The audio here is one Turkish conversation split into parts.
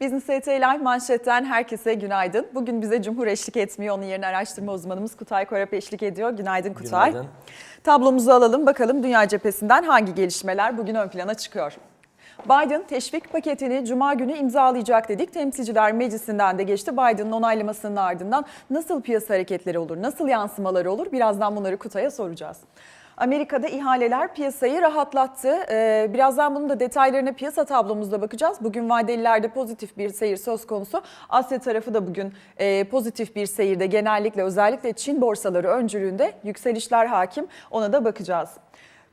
Business AT Live manşetten herkese günaydın. Bugün bize Cumhur eşlik etmiyor. Onun yerine araştırma uzmanımız Kutay Korap eşlik ediyor. Günaydın Kutay. Günaydın. Tablomuzu alalım bakalım dünya cephesinden hangi gelişmeler bugün ön plana çıkıyor. Biden teşvik paketini Cuma günü imzalayacak dedik. Temsilciler Meclisi'nden de geçti. Biden'ın onaylamasının ardından nasıl piyasa hareketleri olur, nasıl yansımaları olur birazdan bunları Kutay'a soracağız. Amerika'da ihaleler piyasayı rahatlattı. Ee, birazdan bunun da detaylarına piyasa tablomuzda bakacağız. Bugün vadelilerde pozitif bir seyir söz konusu. Asya tarafı da bugün e, pozitif bir seyirde. Genellikle özellikle Çin borsaları öncülüğünde yükselişler hakim. Ona da bakacağız.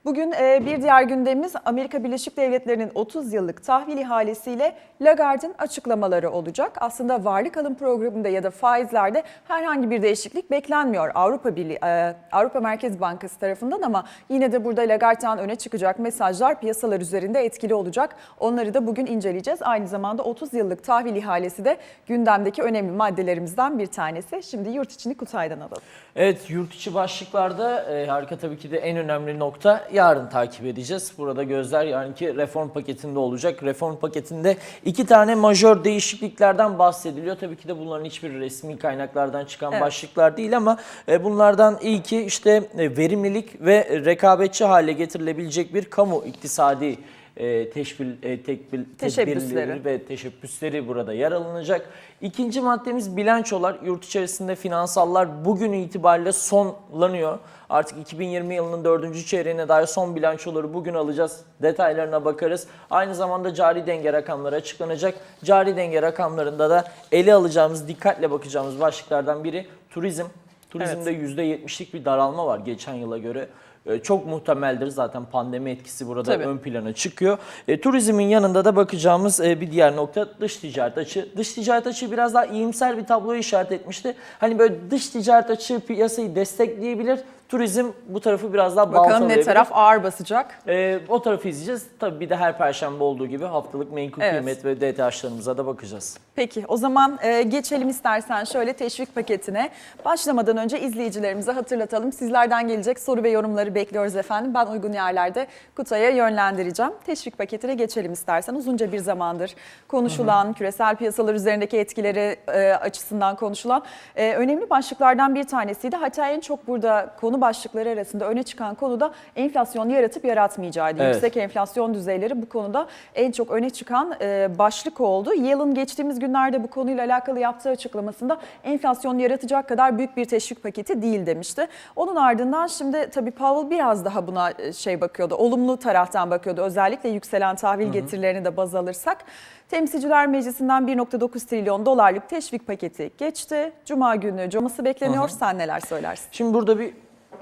Bugün e, bir diğer gündemimiz Amerika Birleşik Devletleri'nin 30 yıllık tahvil ihalesiyle Lagarde'ın açıklamaları olacak. Aslında varlık alım programında ya da faizlerde herhangi bir değişiklik beklenmiyor Avrupa Birliği e, Avrupa Merkez Bankası tarafından ama yine de burada Lagarde'dan öne çıkacak mesajlar piyasalar üzerinde etkili olacak. Onları da bugün inceleyeceğiz. Aynı zamanda 30 yıllık tahvil ihalesi de gündemdeki önemli maddelerimizden bir tanesi. Şimdi yurt içini Kutay'dan alalım. Evet yurt içi başlıklarda e, harika tabii ki de en önemli nokta yarın takip edeceğiz. Burada gözler yarınki reform paketinde olacak. Reform paketinde iki tane majör değişikliklerden bahsediliyor. Tabii ki de bunların hiçbir resmi kaynaklardan çıkan Evet. başlıklar değil ama e, bunlardan ilki işte e, verimlilik ve rekabetçi hale getirilebilecek bir kamu iktisadi e, teşbil, e, tekbil, tedbirleri ve teşebbüsleri burada yer alınacak. İkinci maddemiz bilançolar. Yurt içerisinde finansallar bugün itibariyle sonlanıyor. Artık 2020 yılının dördüncü çeyreğine dair son bilançoları bugün alacağız. Detaylarına bakarız. Aynı zamanda cari denge rakamları açıklanacak. Cari denge rakamlarında da ele alacağımız, dikkatle bakacağımız başlıklardan biri turizm. Turizmde %70'lik bir daralma var geçen yıla göre. Ee, Çok muhtemeldir zaten pandemi etkisi burada Tabii. ön plana çıkıyor. E, turizmin yanında da bakacağımız e, bir diğer nokta dış ticaret açığı. Dış ticaret açığı biraz daha iyimser bir tabloyu işaret etmişti. Hani böyle dış ticaret açığı piyasayı destekleyebilir. Turizm bu tarafı biraz daha Bakalım ne baltalayabilir. taraf ağır basacak. E, o tarafı izleyeceğiz. Tabii bir de her perşembe olduğu gibi haftalık menkul Evet. kıymet ve DTH'larımıza da bakacağız. Peki o zaman e, geçelim istersen şöyle teşvik paketine. Başlamadan önce izleyicilerimize hatırlatalım. Sizlerden gelecek soru ve yorumları bekliyoruz efendim. Ben uygun yerlerde Kutay'a yönlendireceğim. Teşvik paketine geçelim istersen. Uzunca bir zamandır konuşulan, küresel piyasalar üzerindeki etkileri e, açısından konuşulan e, önemli başlıklardan bir tanesiydi. Hatta en çok burada konu başlıkları arasında öne çıkan konu da enflasyon yaratıp yaratmayacağıydı. Evet. Yüksek enflasyon düzeyleri bu konuda en çok öne çıkan e, başlık oldu. Yalın geçtiğimiz günlerde bu konuyla alakalı yaptığı açıklamasında enflasyon yaratacak kadar büyük bir teşvik paketi değil demişti. Onun ardından şimdi tabii Powell biraz daha buna e, şey bakıyordu, olumlu taraftan bakıyordu. Özellikle yükselen tahvil getirilerini de baz alırsak. Temsilciler Meclisi'nden 1.9 trilyon dolarlık teşvik paketi geçti. Cuma günü cuması bekleniyor. Sen neler söylersin? Şimdi burada bir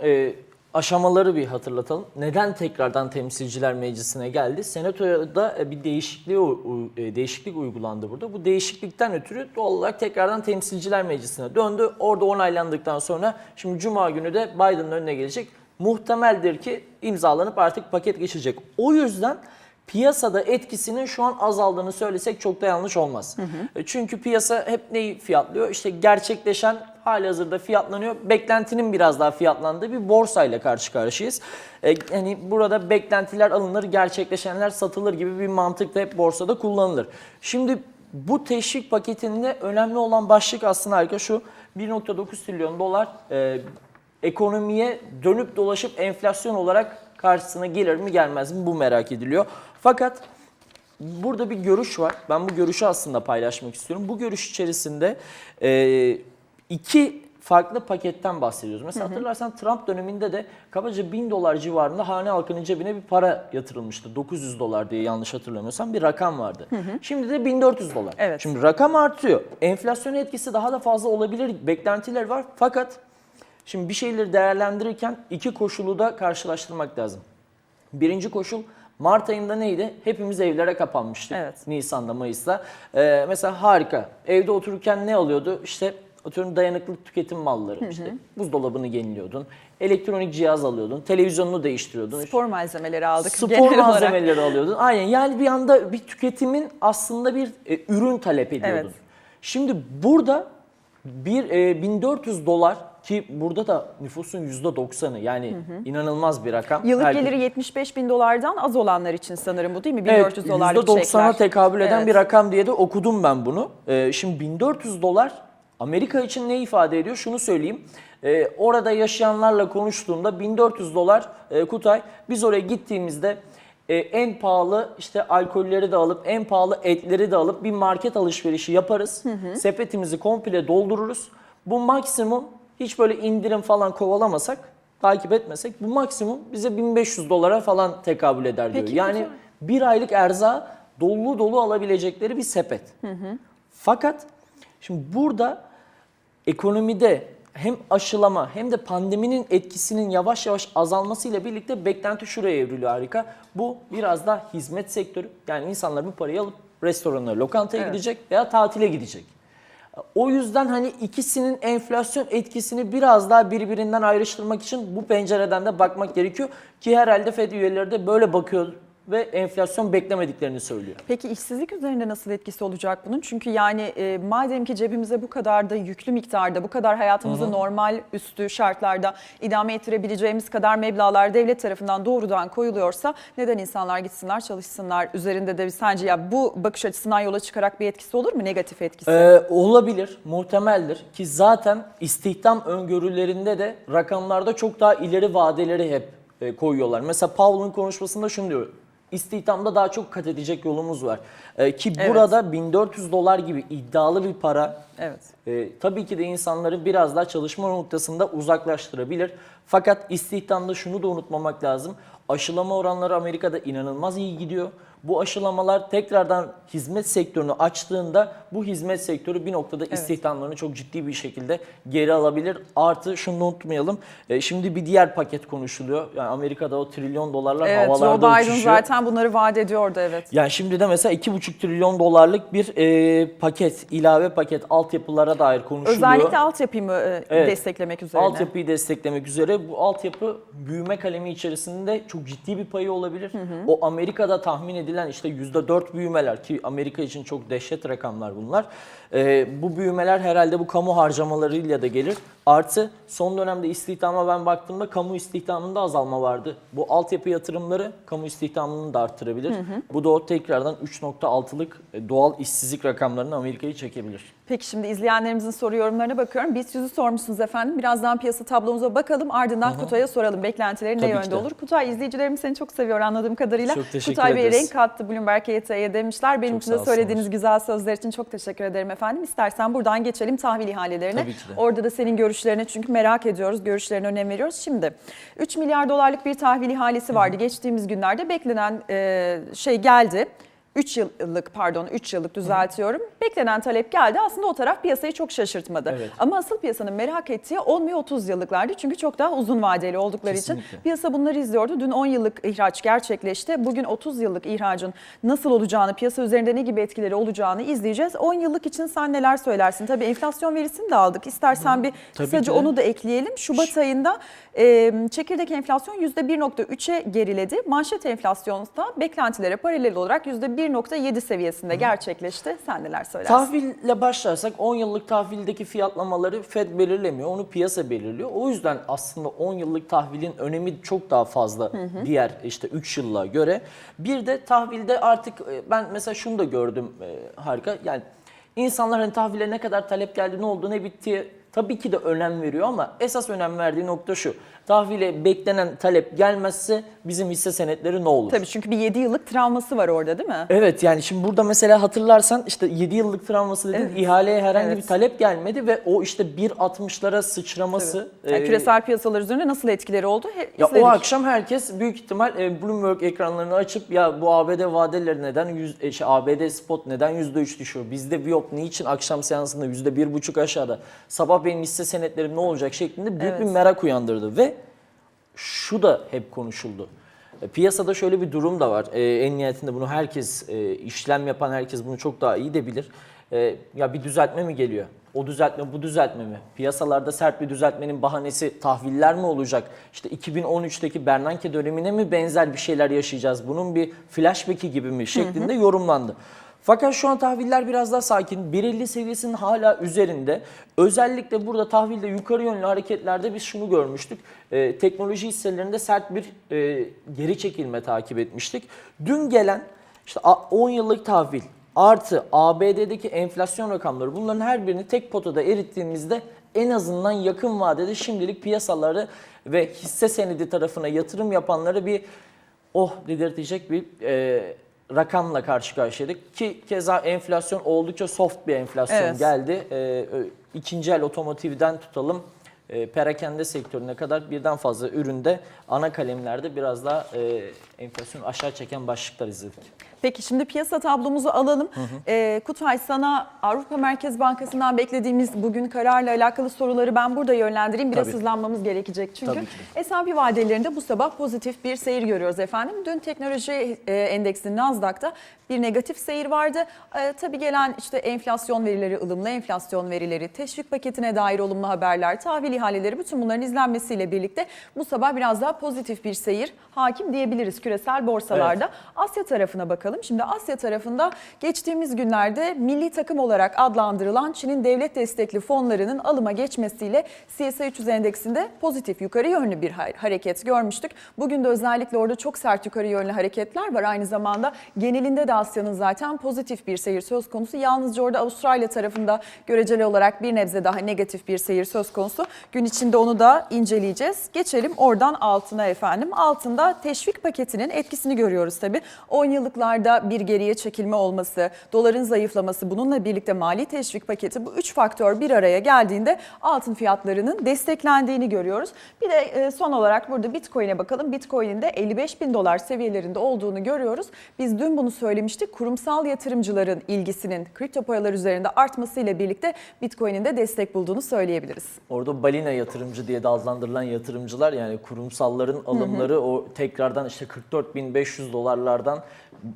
e, aşamaları bir hatırlatalım. Neden tekrardan temsilciler meclisine geldi? Senatoya da e, bir u- e, değişiklik uygulandı burada. Bu değişiklikten ötürü doğal olarak tekrardan temsilciler meclisine döndü. Orada onaylandıktan sonra şimdi cuma günü de Biden'ın önüne gelecek. Muhtemeldir ki imzalanıp artık paket geçecek. O yüzden piyasada etkisinin şu an azaldığını söylesek çok da yanlış olmaz. E, Çünkü piyasa hep neyi fiyatlıyor? İşte gerçekleşen hali hazırda fiyatlanıyor. Beklentinin biraz daha fiyatlandığı bir borsayla karşı karşıyayız. E, yani burada beklentiler alınır, gerçekleşenler satılır gibi bir mantık da hep borsada kullanılır. Şimdi bu teşvik paketinde önemli olan başlık aslında harika şu 1.9 trilyon dolar e, ekonomiye dönüp dolaşıp enflasyon olarak karşısına gelir mi gelmez mi bu merak ediliyor. Fakat burada bir görüş var. Ben bu görüşü aslında paylaşmak istiyorum. Bu görüş içerisinde e, iki farklı paketten bahsediyoruz. Mesela hatırlarsan Trump döneminde de kabaca 1000 dolar civarında hane halkının cebine bir para yatırılmıştı. 900 dolar diye yanlış hatırlamıyorsam bir rakam vardı. Şimdi de 1400 dolar. Evet. Şimdi rakam artıyor. Enflasyon etkisi daha da fazla olabilir. Beklentiler var. Fakat Şimdi bir şeyleri değerlendirirken iki koşulu da karşılaştırmak lazım. Birinci koşul Mart ayında neydi? Hepimiz evlere kapanmıştık. Evet. Nisan'da, Mayıs'ta. Ee, mesela harika. Evde otururken ne alıyordu? İşte atıyorum dayanıklı tüketim malları. İşte buzdolabını yeniliyordun. Elektronik cihaz alıyordun. Televizyonunu değiştiriyordun. Spor malzemeleri aldık. Spor genel olarak. malzemeleri alıyordun. Aynen. Yani bir anda bir tüketimin aslında bir e, ürün talep ediyordun. Evet. Şimdi burada bir e, 1400 dolar Ki burada da nüfusun %90'ı yani inanılmaz bir rakam. Yıllık Herkes- geliri 75 bin dolardan az olanlar için sanırım bu değil mi? Evet, 1400 dolarlık %90'a çekler. tekabül eden Evet. bir rakam diye de okudum ben bunu. Ee, şimdi 1400 dolar Amerika için ne ifade ediyor? Şunu söyleyeyim. Ee, orada yaşayanlarla konuştuğumda 1400 dolar e, Kutay biz oraya gittiğimizde e, en pahalı işte alkolleri de alıp en pahalı etleri de alıp bir market alışverişi yaparız. Sepetimizi komple doldururuz. Bu maksimum hiç böyle indirim falan kovalamasak takip etmesek bu maksimum bize 1500 dolara falan tekabül eder diyor. Peki, yani güzel. bir aylık erzağı dolu dolu alabilecekleri bir sepet. Fakat şimdi burada ekonomide hem aşılama hem de pandeminin etkisinin yavaş yavaş azalmasıyla birlikte beklenti şuraya evriliyor harika. Bu biraz da hizmet sektörü. Yani insanlar bu parayı alıp restorana, lokantaya Evet. gidecek veya tatile gidecek. O yüzden hani ikisinin enflasyon etkisini biraz daha birbirinden ayrıştırmak için bu pencereden de bakmak gerekiyor. Ki herhalde FED üyeleri de böyle bakıyor ve enflasyon beklemediklerini söylüyor. Peki işsizlik üzerinde nasıl etkisi olacak bunun? Çünkü yani e, madem ki cebimize bu kadar da yüklü miktarda, bu kadar hayatımızı normal üstü şartlarda idame ettirebileceğimiz kadar meblağlar devlet tarafından doğrudan koyuluyorsa neden insanlar gitsinler çalışsınlar? Üzerinde de sence ya bu bakış açısından yola çıkarak bir etkisi olur mu? Negatif etkisi? Ee, olabilir, muhtemeldir ki zaten istihdam öngörülerinde de rakamlarda çok daha ileri vadeleri hep e, koyuyorlar. Mesela Powell'ın konuşmasında şunu diyor. İstihdamda daha çok kat edecek yolumuz var. Ee, ki Evet. burada 1400 dolar gibi iddialı bir para Evet. e, tabii ki de insanları biraz daha çalışma noktasında uzaklaştırabilir. Fakat istihdamda şunu da unutmamak lazım. Aşılama oranları Amerika'da inanılmaz iyi gidiyor. Bu aşılamalar tekrardan hizmet sektörünü açtığında bu hizmet sektörü bir noktada istihdamlarını çok ciddi bir şekilde geri alabilir. Artı şunu unutmayalım. e, şimdi bir diğer paket konuşuluyor. Yani Amerika'da o trilyon dolarlar Evet, Joe havalarda Biden uçuşuyor. zaten bunları vaat ediyordu evet. Yani şimdi de mesela 2,5 trilyon dolarlık bir e, paket, ilave paket altyapılara dair konuşuluyor. Özellikle altyapıyı mı e, Evet. desteklemek üzerine? Altyapıyı desteklemek üzere bu altyapı büyüme kalemi içerisinde çok ciddi bir payı olabilir. O Amerika'da tahmin edilen işte %4 büyümeler ki Amerika için çok dehşet rakamlar bunlar. Ee, bu büyümeler herhalde bu kamu harcamalarıyla da gelir. Artı son dönemde istihdama ben baktığımda kamu istihdamında azalma vardı. Bu altyapı yatırımları kamu istihdamını da arttırabilir. Bu da o tekrardan 3.6'lık doğal işsizlik rakamlarını Amerika'yı çekebilir. Peki şimdi izleyenlerimizin soru yorumlarına bakıyorum. BIST yüzü sormuşsunuz efendim. Birazdan piyasa tablomuza bakalım. Ardından Kutay'a soralım. Beklentileri ne yönde de. olur? Kutay izleyicilerimiz seni çok seviyor anladığım kadarıyla. Çok teşekkür Kutay Bey ederiz. renk kattı Bloomberg YT'ye demişler. Benim Çok için de söylediğiniz güzel sözler için çok teşekkür ederim efendim. İstersen buradan geçelim tahvil ihalelerine. Tabii ki de. Orada da senin görüşlerine çünkü merak ediyoruz. Görüşlerine önem veriyoruz. Şimdi 3 milyar dolarlık bir tahvil ihalesi vardı. Geçtiğimiz günlerde beklenen e, şey geldi. 3 yıllık pardon 3 yıllık düzeltiyorum. Beklenen talep geldi. Aslında o taraf piyasayı çok şaşırtmadı. Evet. Ama asıl piyasanın merak ettiği 10 ve 30 yıllıklardı. Çünkü çok daha uzun vadeli oldukları için Kesinlikle. piyasa bunları izliyordu. Dün 10 yıllık ihraç gerçekleşti. Bugün 30 yıllık ihracın nasıl olacağını, piyasa üzerinde ne gibi etkileri olacağını izleyeceğiz. 10 yıllık için sen neler söylersin? Tabii enflasyon verisini de aldık. İstersen bir Tabii kısaca de. onu da ekleyelim. Şubat ayında e, çekirdek enflasyon %1.3'e geriledi. Manşet enflasyon da beklentilere paralel olarak %1.7 seviyesinde gerçekleşti. Sen neler söylersin? Tahville başlarsak 10 yıllık tahvildeki fiyatlamaları Fed belirlemiyor. Onu piyasa belirliyor. O yüzden aslında 10 yıllık tahvilin önemi çok daha fazla diğer işte 3 yılla göre. Bir de tahvilde artık e, ben mesela şunu da gördüm e, harika. Yani insanlar hani tahvile ne kadar talep geldi, ne oldu, ne bitti tabii ki de önem veriyor ama esas önem verdiği nokta şu. Tahvile beklenen talep gelmezse bizim hisse senetleri ne olur? Tabii çünkü bir 7 yıllık travması var orada değil mi? Evet yani şimdi burada mesela hatırlarsan işte 7 yıllık travması dedin Evet. ihaleye herhangi Evet. bir talep gelmedi ve o işte 1.60'lara sıçraması. Yani e, küresel piyasalar üzerinde nasıl etkileri oldu? He- ya izledik. o akşam herkes büyük ihtimal e, Bloomberg ekranlarını açıp ya bu ABD vadeleri neden yüz, e, şey, ABD spot neden %3 düşüyor? Bizde Viyop niçin akşam seansında %1.5 aşağıda? Sabah benim hisse senetlerim ne olacak şeklinde büyük bir Evet. merak uyandırdı ve şu da hep konuşuldu. E, Piyasada şöyle bir durum da var. E, en nihayetinde bunu herkes, e, işlem yapan herkes bunu çok daha iyi de bilir. E, ya bir düzeltme mi geliyor? O düzeltme bu düzeltme mi? Piyasalarda sert bir düzeltmenin bahanesi tahviller mi olacak? İşte 2013'teki Bernanke dönemine mi benzer bir şeyler yaşayacağız? Bunun bir flashback'i gibi mi şeklinde yorumlandı. Fakat şu an tahviller biraz daha sakin. 1.50 seviyesinin hala üzerinde. Özellikle burada tahvilde yukarı yönlü hareketlerde biz şunu görmüştük. Ee, teknoloji hisselerinde sert bir e, geri çekilme takip etmiştik. Dün gelen işte a- 10 yıllık tahvil artı ABD'deki enflasyon rakamları bunların her birini tek potada erittiğimizde en azından yakın vadede şimdilik piyasaları ve hisse senedi tarafına yatırım yapanları bir oh dedirtecek bir e, rakamla karşı karşıyaydık. Ki keza enflasyon oldukça soft bir enflasyon Evet. geldi. E, ikinci el otomotivden tutalım e, perakende sektörüne kadar birden fazla üründe ana kalemlerde biraz daha e, enflasyonu aşağı çeken başlıklar izledik. Peki şimdi piyasa tablomuzu alalım. Ee, Kutay sana Avrupa Merkez Bankası'ndan beklediğimiz bugün kararla alakalı soruları ben burada yönlendireyim. Biraz Tabii. hızlanmamız gerekecek çünkü. S&P vadelerinde bu sabah pozitif bir seyir görüyoruz efendim. Dün teknoloji e, endeksi Nasdaq'ta bir negatif seyir vardı. E, tabii gelen işte enflasyon verileri, ılımlı enflasyon verileri, teşvik paketine dair olumlu haberler, tahvil ihaleleri bütün bunların izlenmesiyle birlikte bu sabah biraz daha pozitif bir seyir hakim diyebiliriz küresel borsalarda. Asya tarafına bakalım. Şimdi Asya tarafında geçtiğimiz günlerde milli takım olarak adlandırılan Çin'in devlet destekli fonlarının alıma geçmesiyle CSI 300 endeksinde pozitif yukarı yönlü bir ha- hareket görmüştük. Bugün de özellikle orada çok sert yukarı yönlü hareketler var. Aynı zamanda genelinde de Asya'nın zaten pozitif bir seyir söz konusu. Yalnızca orada Avustralya tarafında göreceli olarak bir nebze daha negatif bir seyir söz konusu. Gün içinde onu da inceleyeceğiz. Geçelim oradan altına efendim. Altında teşvik paketinin etkisini görüyoruz tabii. 10 yıllıklarda bir geriye çekilme olması, doların zayıflaması, bununla birlikte mali teşvik paketi bu üç faktör bir araya geldiğinde altın fiyatlarının desteklendiğini görüyoruz. Bir de e, son olarak burada Bitcoin'e bakalım. Bitcoin'in de 55 bin dolar seviyelerinde olduğunu görüyoruz. Biz dün bunu söylemiştik. Kurumsal yatırımcıların ilgisinin kripto paralar üzerinde artmasıyla birlikte Bitcoin'in de destek bulduğunu söyleyebiliriz. Orada balina yatırımcı diye de adlandırılan yatırımcılar yani kurumsalların alımları o tekrardan işte 44.500 dolarlardan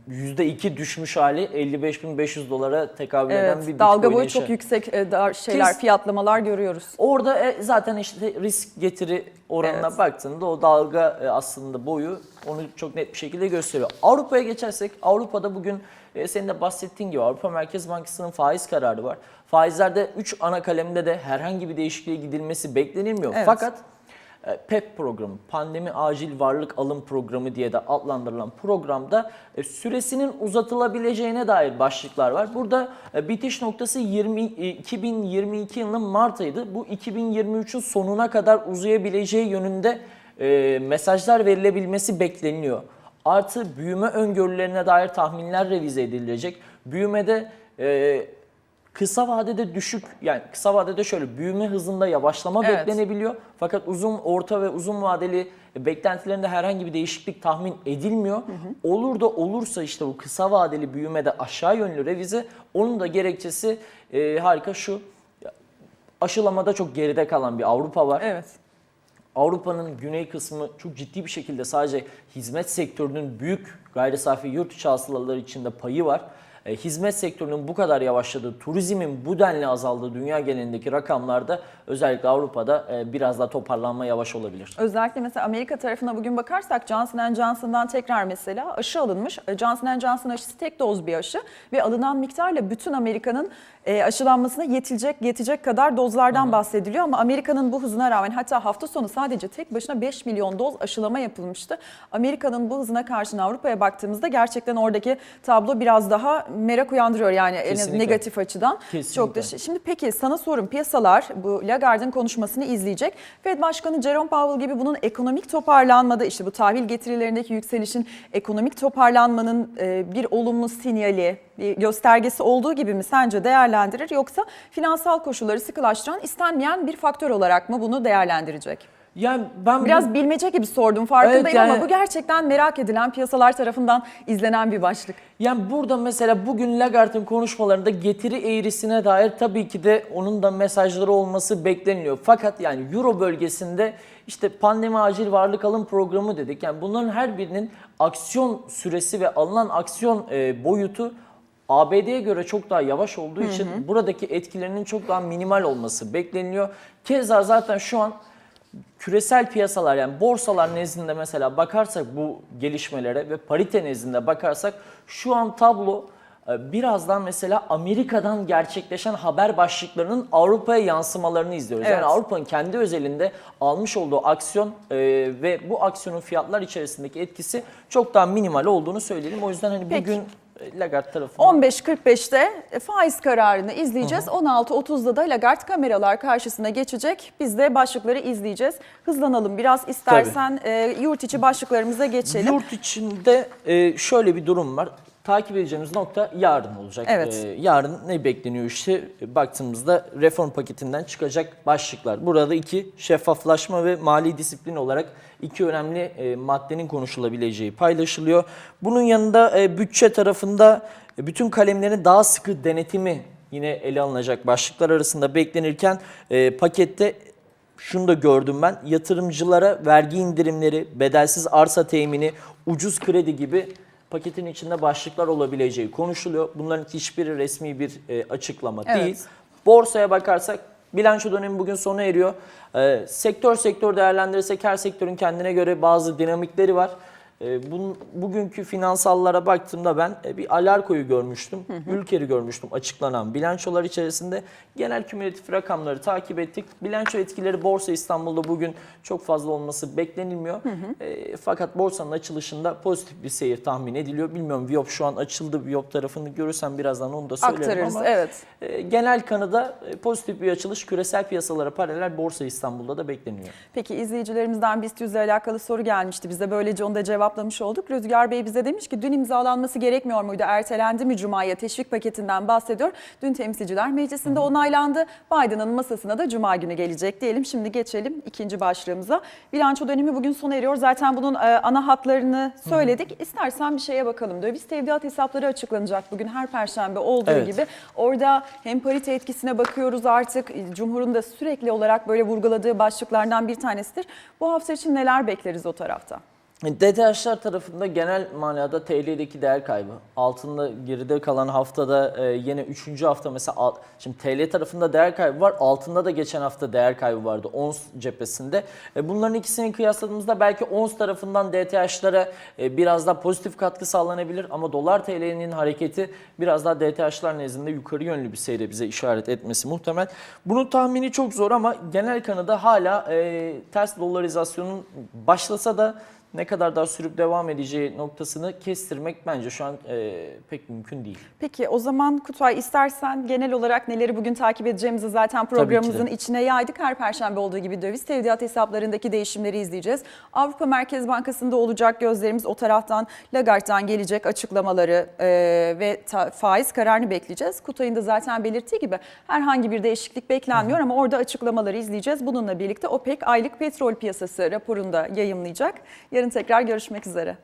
%2 düşmüş hali 55.500 dolara tekabül eden bir Evet, dalga boyu çok yüksek e, dar- şeyler, Kes- fiyatlamalar görüyoruz. Orada e, zaten işte risk getiri oranına Evet. baktığında o dalga e, aslında boyu onu çok net bir şekilde gösteriyor. Avrupa'ya geçersek Avrupa'da bugün e, senin de bahsettiğin gibi Avrupa Merkez Bankası'nın faiz kararı var. Faizlerde 3 ana kalemde de herhangi bir değişikliğe gidilmesi beklenilmiyor. Evet. Fakat PEP programı, Pandemi Acil Varlık Alım Programı diye de adlandırılan programda e, süresinin uzatılabileceğine dair başlıklar var. Burada e, bitiş noktası 20, e, 2022 yılının Mart. Bu 2023'ün sonuna kadar uzayabileceği yönünde e, mesajlar verilebilmesi bekleniyor. Artı büyüme öngörülerine dair tahminler revize edilecek. Büyümede e, kısa vadede düşük yani kısa vadede şöyle büyüme hızında yavaşlama Evet. beklenebiliyor. Fakat uzun, orta ve uzun vadeli beklentilerinde herhangi bir değişiklik tahmin edilmiyor. Olur da olursa işte bu kısa vadeli büyümede aşağı yönlü revize onun da gerekçesi e, harika şu. Aşılamada çok geride kalan bir Avrupa var. Evet. Avrupa'nın güney kısmı çok ciddi bir şekilde sadece hizmet sektörünün büyük gayri safi yurt içi hasılaları içinde payı var. E, hizmet sektörünün bu kadar yavaşladığı, turizmin bu denli azaldığı dünya genelindeki rakamlarda özellikle Avrupa'da e, biraz daha toparlanma yavaş olabilir. Özellikle mesela Amerika tarafına bugün bakarsak Johnson Johnson'dan tekrar mesela aşı alınmış. E, Johnson Johnson aşısı tek doz bir aşı ve alınan miktarla bütün Amerika'nın e, aşılanmasına yetilecek yetecek kadar dozlardan bahsediliyor ama Amerika'nın bu hızına rağmen hatta hafta sonu sadece tek başına 5 milyon doz aşılama yapılmıştı. Amerika'nın bu hızına karşın Avrupa'ya baktığımızda gerçekten oradaki tablo biraz daha merak uyandırıyor yani en Kesinlikle. negatif açıdan. Kesinlikle. Çok da Şimdi peki sana sorum piyasalar bu Lagarde'ın konuşmasını izleyecek. Fed Başkanı Jerome Powell gibi bunun ekonomik toparlanmada işte bu tahvil getirilerindeki yükselişin ekonomik toparlanmanın e, bir olumlu sinyali, bir göstergesi olduğu gibi mi sence değerlendirir yoksa finansal koşulları sıkılaştıran istenmeyen bir faktör olarak mı bunu değerlendirecek? Yani ben bu- Biraz bilmece gibi sordum farkındayım Evet, yani- ama bu gerçekten merak edilen piyasalar tarafından izlenen bir başlık. Yani burada mesela bugün Lagarde'ın konuşmalarında getiri eğrisine dair tabii ki de onun da mesajları olması bekleniliyor. Fakat yani Euro bölgesinde işte pandemi acil varlık alım programı dedik. Yani bunların her birinin aksiyon süresi ve alınan aksiyon e, boyutu ABD'ye göre çok daha yavaş olduğu için buradaki etkilerinin çok daha minimal olması bekleniliyor. Keza zaten şu an küresel piyasalar yani borsalar nezdinde mesela bakarsak bu gelişmelere ve parite nezdinde bakarsak şu an tablo e, birazdan mesela Amerika'dan gerçekleşen haber başlıklarının Avrupa'ya yansımalarını izliyoruz. Evet. Yani Avrupa'nın kendi özelinde almış olduğu aksiyon e, ve bu aksiyonun fiyatlar içerisindeki etkisi çok daha minimal olduğunu söyleyelim. O yüzden hani Peki. bugün Lagarde tarafından 15.45'te faiz kararını izleyeceğiz. 16.30'da da Lagarde kameralar karşısına geçecek. Biz de başlıkları izleyeceğiz. Hızlanalım biraz istersen e, yurt içi başlıklarımıza geçelim. Yurt içinde e, şöyle bir durum var. Takip edeceğimiz nokta yarın olacak. Evet. E, yarın ne bekleniyor işte baktığımızda reform paketinden çıkacak başlıklar. Burada iki şeffaflaşma ve mali disiplin olarak iki önemli e, maddenin konuşulabileceği paylaşılıyor. Bunun yanında e, bütçe tarafında e, bütün kalemlerin daha sıkı denetimi yine ele alınacak başlıklar arasında beklenirken e, pakette şunu da gördüm ben. Yatırımcılara vergi indirimleri, bedelsiz arsa temini, ucuz kredi gibi paketin içinde başlıklar olabileceği konuşuluyor. Bunların hiçbiri resmi bir e, açıklama Evet. değil. Borsaya bakarsak bilanço dönemi bugün sona eriyor. E, sektör sektör değerlendirirsek her sektörün kendine göre bazı dinamikleri var. E, bunun, bugünkü finansallara baktığımda ben e, bir Alarko'yu görmüştüm. Ülker'i görmüştüm açıklanan bilançolar içerisinde. Genel kümülatif rakamları takip ettik. Bilanço etkileri Borsa İstanbul'da bugün çok fazla olması beklenilmiyor. E, fakat borsanın açılışında pozitif bir seyir tahmin ediliyor. Bilmiyorum Viyop şu an açıldı. Viyop tarafını görürsem birazdan onu da söylerim Aktarırız ama evet. e, genel kanıda e, pozitif bir açılış küresel piyasalara paralel Borsa İstanbul'da da bekleniyor. Peki izleyicilerimizden BIST 100 ile alakalı soru gelmişti. Biz de böylece onu da cevaplamış olduk. Rüzgar Bey bize demiş ki dün imzalanması gerekmiyor muydu? Ertelendi mi Cuma'ya teşvik paketinden bahsediyor. Dün temsilciler meclisinde onaylandı. Biden'ın masasına da Cuma günü gelecek diyelim. Şimdi geçelim ikinci başlığımıza. Bilanço dönemi bugün sona eriyor. Zaten bunun e, ana hatlarını söyledik. İstersen bir şeye bakalım. Döviz tevdiat hesapları açıklanacak bugün her perşembe olduğu Evet. gibi. Orada hem parite etkisine bakıyoruz artık. Cumhur'un da sürekli olarak böyle vurguladığı başlıklardan bir tanesidir. Bu hafta için neler bekleriz o tarafta? DTH'lar tarafında genel manada TL'deki değer kaybı. Altında geride kalan haftada e, yine 3. hafta mesela şimdi TL tarafında değer kaybı var. Altında da geçen hafta değer kaybı vardı ons cephesinde. E, bunların ikisini kıyasladığımızda belki ons tarafından DTH'lara e, biraz daha pozitif katkı sağlanabilir ama dolar TL'nin hareketi biraz daha DTH'lar nezdinde yukarı yönlü bir seyre bize işaret etmesi muhtemel. Bunun tahmini çok zor ama genel kanıda hala e, ters dolarizasyonun başlasa da ne kadar daha sürüp devam edeceği noktasını kestirmek bence şu an e, pek mümkün değil. Peki o zaman Kutay istersen genel olarak neleri bugün takip edeceğimizi zaten programımızın içine yaydık. Her perşembe olduğu gibi döviz tevdiat hesaplarındaki değişimleri izleyeceğiz. Avrupa Merkez Bankası'nda olacak gözlerimiz o taraftan Lagarde'dan gelecek açıklamaları e, ve ta- faiz kararını bekleyeceğiz. Kutay'ın da zaten belirttiği gibi herhangi bir değişiklik beklenmiyor ama orada açıklamaları izleyeceğiz. Bununla birlikte OPEC aylık petrol piyasası raporunda yayımlayacak. Yarın tekrar görüşmek üzere.